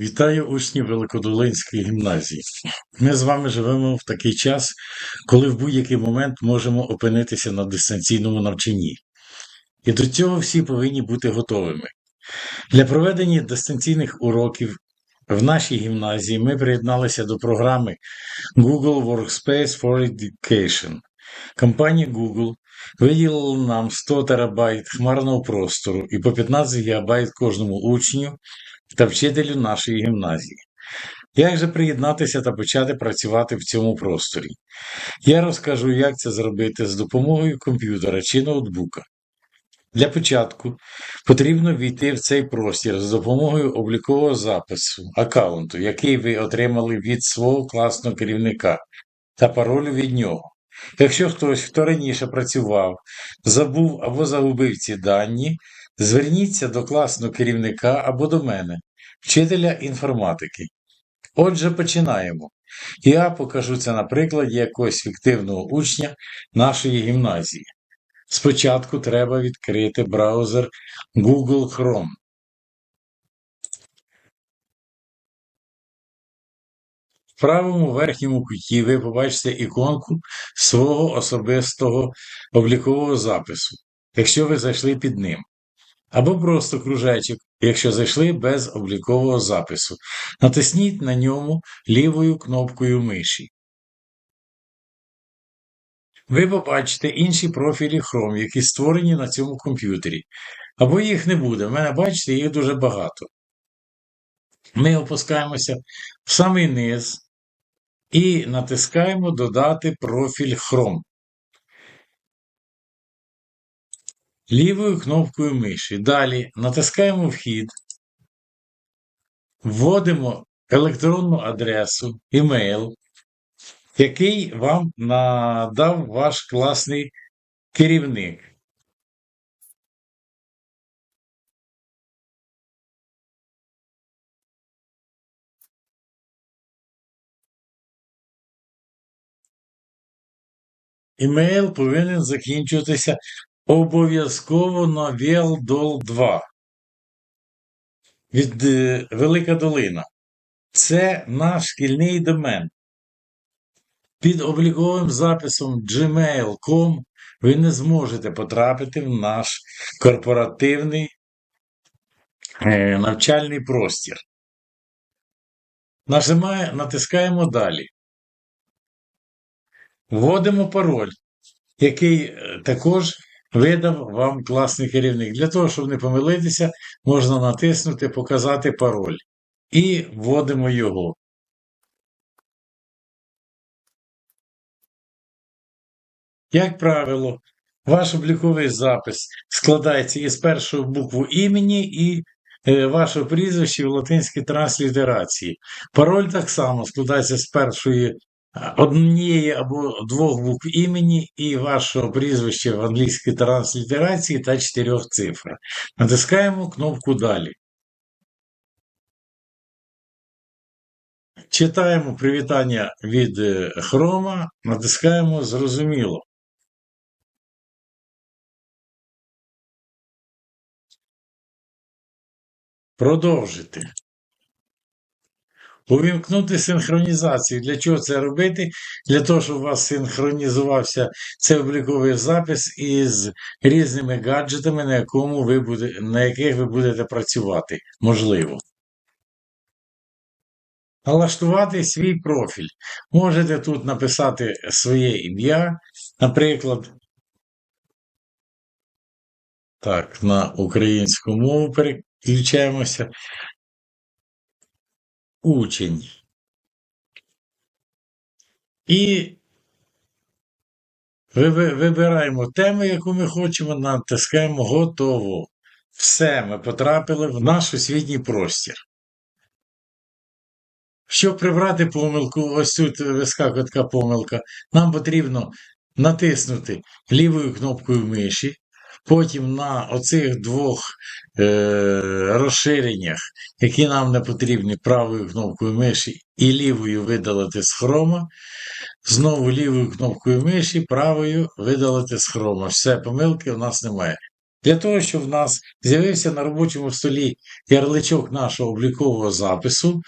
Вітаю учнів Великодолинської гімназії. Ми з вами живемо в такий час, коли в будь-який момент можемо опинитися на дистанційному навчанні. І до цього всі повинні бути готовими. Для проведення дистанційних уроків в нашій гімназії ми приєдналися до програми Google Workspace for Education. Компанія Google виділила нам 100 терабайт хмарного простору і по 15 гігабайт кожному учню та вчителю нашої гімназії. Як же приєднатися та почати працювати в цьому просторі? Я розкажу, як це зробити з допомогою комп'ютера чи ноутбука. Для початку потрібно війти в цей простір з допомогою облікового запису аккаунту, який ви отримали від свого класного керівника, та паролю від нього. Якщо хтось, хто раніше працював, забув або загубив ці дані, зверніться до класного керівника або до мене, вчителя інформатики. Отже, починаємо. Я покажу це на прикладі якогось фіктивного учня нашої гімназії. Спочатку треба відкрити браузер Google Chrome. В правому верхньому куті ви побачите іконку свого особистого облікового запису, якщо ви зайшли під ним. Або просто кружечок, якщо зайшли без облікового запису. Натисніть на ньому лівою кнопкою миші. Ви побачите інші профілі Chrome, які створені на цьому комп'ютері. Або їх не буде. В мене, бачите, їх дуже багато. Ми опускаємося в самий низ і натискаємо Додати профіль Chrome. Лівою кнопкою миші. Далі натискаємо Вхід, вводимо електронну адресу, імейл, який вам надав ваш класний керівник. Імейл повинен закінчуватися обов'язково на VLDOL 2 від е, Велика Долина. Це наш шкільний домен. Під обліковим записом gmail.com ви не зможете потрапити в наш корпоративний е, навчальний простір. Нажимає, натискаємо далі. Вводимо пароль, який е, також видав вам класний керівник. Для того, щоб не помилитися, можна натиснути Показати пароль. І вводимо його. Як правило, ваш обліковий запис складається із першої букви імені і е, вашого прізвища в латинській транслітерації. Пароль так само складається з першої однієї або двох букв імені і вашого прізвища в англійській транслітерації та чотирьох цифр. Натискаємо кнопку Далі. Читаємо привітання від е, Хрома, натискаємо Зрозуміло. Продовжити. Увімкнути синхронізацію. Для чого це робити? Для того, щоб у вас синхронізувався цей обліковий запис із різними гаджетами, на, якому ви буде, на яких ви будете працювати. Можливо. Налаштувати свій профіль. Можете тут написати своє ім'я, наприклад. Так, на українську мову переключаємося. Учень. І вибираємо тему, яку ми хочемо, натискаємо Готово. Все, ми потрапили в наш освітній простір. Щоб прибрати помилку, ось тут вискакує така помилка, нам потрібно натиснути лівою кнопкою миші, потім на оцих двох е, розширеннях, які нам не потрібні правою кнопкою миші і лівою видалити з хрома. Знову лівою кнопкою миші, правою видалити з хрома. Все, помилки у нас немає. Для того, щоб в нас з'явився на робочому столі ярличок нашого облікового запису,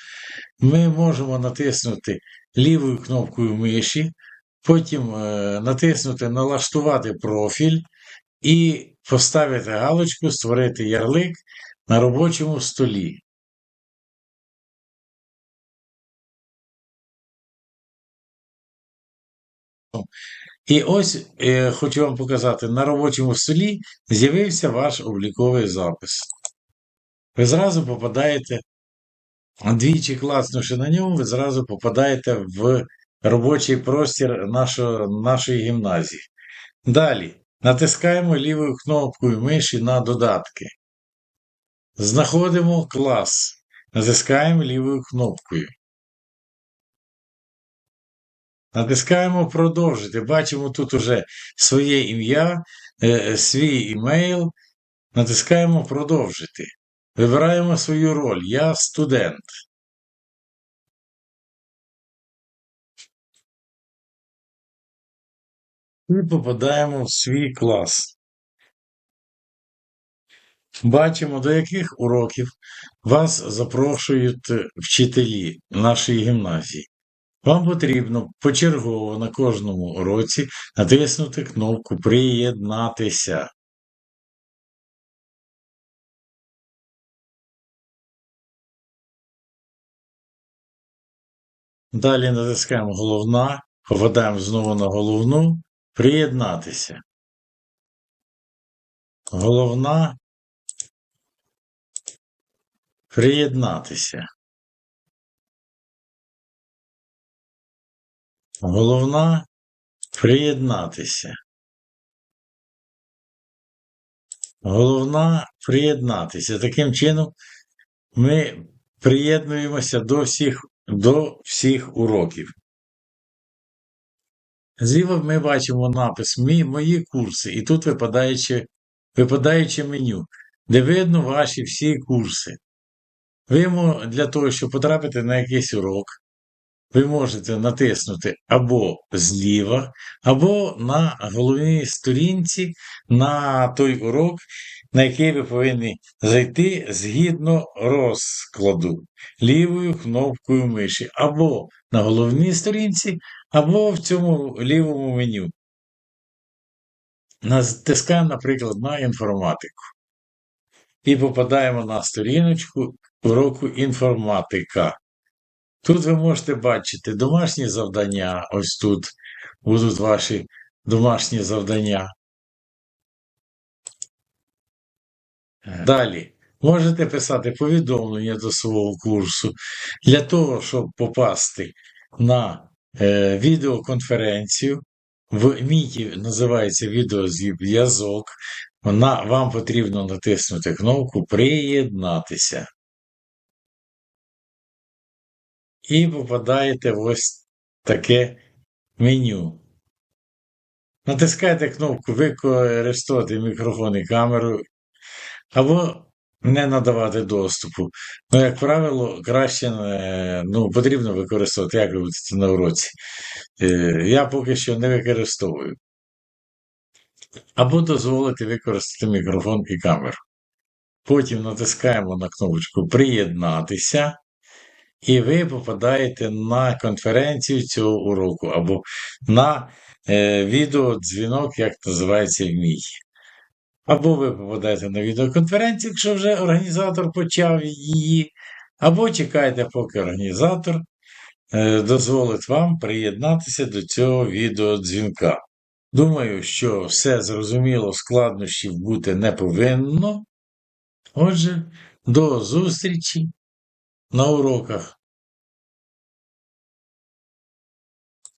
ми можемо натиснути лівою кнопкою миші, потім е, натиснути Налаштувати профіль і поставити галочку Створити ярлик на робочому столі. І ось е, хочу вам показати, на робочому столі з'явився ваш обліковий запис. Ви зразу попадаєте, двічі класнувши на ньому, ви зразу попадаєте в робочий простір нашого, нашої гімназії. Далі натискаємо лівою кнопкою миші на додатки. Знаходимо клас. Натискаємо лівою кнопкою. Натискаємо продовжити. Бачимо тут уже своє ім'я, е, свій імейл. Натискаємо продовжити. Вибираємо свою роль. Я студент. І попадаємо в свій клас. Бачимо, до яких уроків вас запрошують вчителі нашої гімназії. Вам потрібно почергово на кожному уроці натиснути кнопку Приєднатися. Далі натискаємо головна, попадаємо знову на головну, приєднатися. Головна. Приєднатися. Головна приєднатися. Головна приєднатися. Таким чином, ми приєднуємося до всіх, до всіх уроків. Зліва ми бачимо напис «Мі, Мої курси, і тут випадаюче, випадаюче меню, де видно ваші всі курси. Ви для того, щоб потрапити на якийсь урок, ви можете натиснути або зліва, або на головній сторінці на той урок, на який ви повинні зайти згідно розкладу лівою кнопкою миші, або на головній сторінці, або в цьому лівому меню. Натискаємо, наприклад, на інформатику. І попадаємо на сторіночку уроку інформатика. Тут ви можете бачити домашні завдання. Ось тут будуть ваші домашні завдання. Далі. Можете писати повідомлення до свого курсу. Для того, щоб попасти на е, відеоконференцію. В Міті називається відеозв'язок. Вам потрібно натиснути кнопку Приєднатися і попадаєте в ось таке меню. Натискайте кнопку Використати мікрофон і камеру, або не надавати доступу. Ну, як правило, краще ну, потрібно використовувати, як ви на уроці. Е, я поки що не використовую. Або дозволити використати мікрофон і камеру. Потім натискаємо на кнопочку Приєднатися. І ви попадаєте на конференцію цього уроку або на е, відеодзвінок, як називається мій. Або ви попадаєте на відеоконференцію, якщо вже організатор почав її, або чекаєте, поки організатор е, дозволить вам приєднатися до цього відеодзвінка. Думаю, що все зрозуміло, складнощів бути не повинно. Отже, до зустрічі! на уроках